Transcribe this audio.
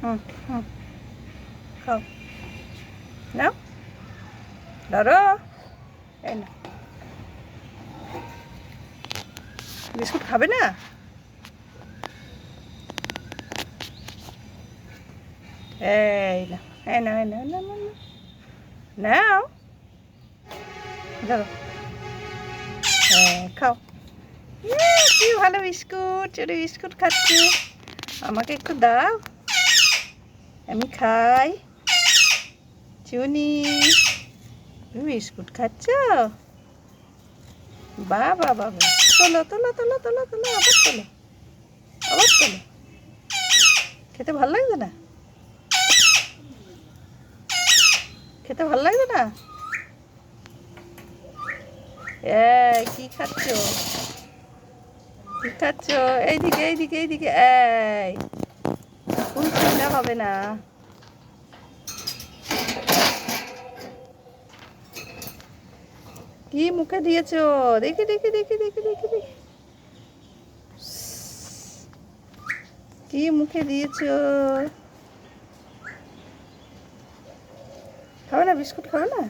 হুম হুম। খাও। নাও। ধরো। এই না বিস্কুট খাবে না? এই না না না নাও ধরো। হ্যাঁ খাও। ইয়ে, কি ভালো বিস্কুট। বিস্কুট খাচ্ছে। আমাকে একটু দাও। আমি খাই। চুনি। বিস্কুট খাচ্ছ? বা বা বাবা তোলো তোলো তোলো তোলো তোলো, আবার তোলো। আবার তোলো। খেতে ভালো লাগছে না? খেতে ভালো লাগছে না? এই, কি খাচ্ছ? কি খাচ্ছ? এইদিকে এইদিকে এইদিকে, এই। কোন ঠান্ডা হবে না? কি মুখে দিয়েছ দেখি দেখি দেখি দেখি দেখি দেখি। কি মুখে দিয়েছ খাবে না, বিস্কুট খাবে না?